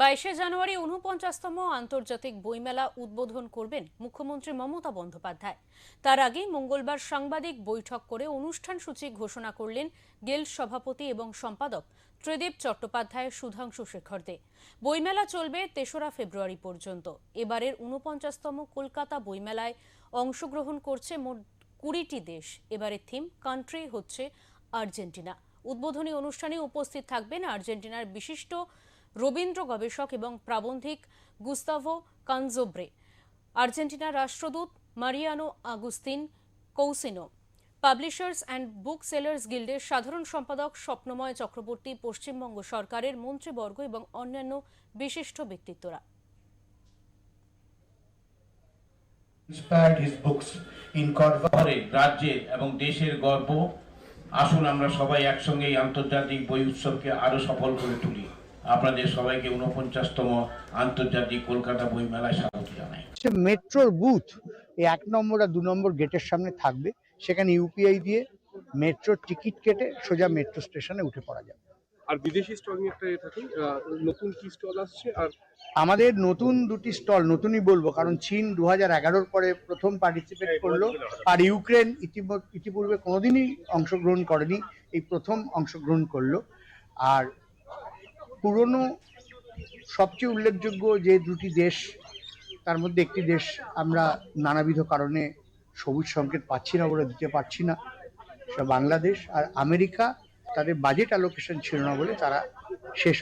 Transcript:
বাইশে জানুয়ারি উনপঞ্চাশতম আন্তর্জাতিক বইমেলা উদ্বোধন করবেন মুখ্যমন্ত্রী মমতা বন্দ্যোপাধ্যায়। তার আগে মঙ্গলবার সাংবাদিক বৈঠক করে অনুষ্ঠান সূচি ঘোষণা করলেন গেল সভাপতি এবং সম্পাদক ত্রিদীপ চট্টোপাধ্যায় সুধাংশু শেখর দে। বইমেলা চলবে তেসরা ফেব্রুয়ারি পর্যন্ত। এবারের উনপঞ্চাশতম কলকাতা বইমেলায় অংশগ্রহণ করছে মোট কুড়িটি দেশ। এবারের থিম কান্ট্রি হচ্ছে আর্জেন্টিনা। উদ্বোধনী অনুষ্ঠানে উপস্থিত থাকবেন আর্জেন্টিনার বিশিষ্ট রবীন্দ্র গবেষক এবং প্রাবন্ধিক গুস্তাভো কানজোব্রে আর্জেন্টিনার রাষ্ট্রদূত Mariano Agustin Cousino, publishers and book sellers গিল্ডের সাধারণ সম্পাদক স্বপ্নময় চক্রবর্তী, পশ্চিমবঙ্গ সরকারের মন্ত্রীবর্গ এবং অন্যান্য বিশিষ্ট ব্যক্তিত্বরা। রাজ্যের এবং দেশের গর্ব, আসুন আমরা সবাই একসঙ্গে এই আন্তর্জাতিক বই উৎসবকে আরও সফল করে তুলি। আপনাদের সবাইকে উনপঞ্চাশতম আন্তর্জাতিক কলকাতা বই মেলায় স্বাগত জানাই। মেট্রোর বুথ এই এক নম্বর আর দু নম্বর গেটের সামনে থাকবে। সেখানে ইউপিআই দিয়ে মেট্রোর টিকিট কেটে সোজা মেট্রো স্টেশনে উঠে পড়া যাবে। আর বিদেশি স্টলিং একটা এ থাকে নতুন কি স্টল আসছে আর আমাদের নতুন দুটি স্টল নতুনই বলব কারণ চীন দু হাজার এগারোর পরে প্রথম পার্টিসিপেট করল। আর ইউক্রেন ইতিপূর্বে কোনোদিনই অংশগ্রহণ করেনি এই প্রথম অংশগ্রহণ করল। আর পুরনো, সবচেয়ে উল্লেখযোগ্য যে দুটি দেশ, তার মধ্যে একটি দেশ আমরা নানাবিধ কারণে সবুজ সংকেত পাচ্ছি না বলে দিতে পারছি না, সেটা বাংলাদেশ। আর আমেরিকা, তাদের বাজেট অ্যালোকেশন ছিল না বলে তারা শেষ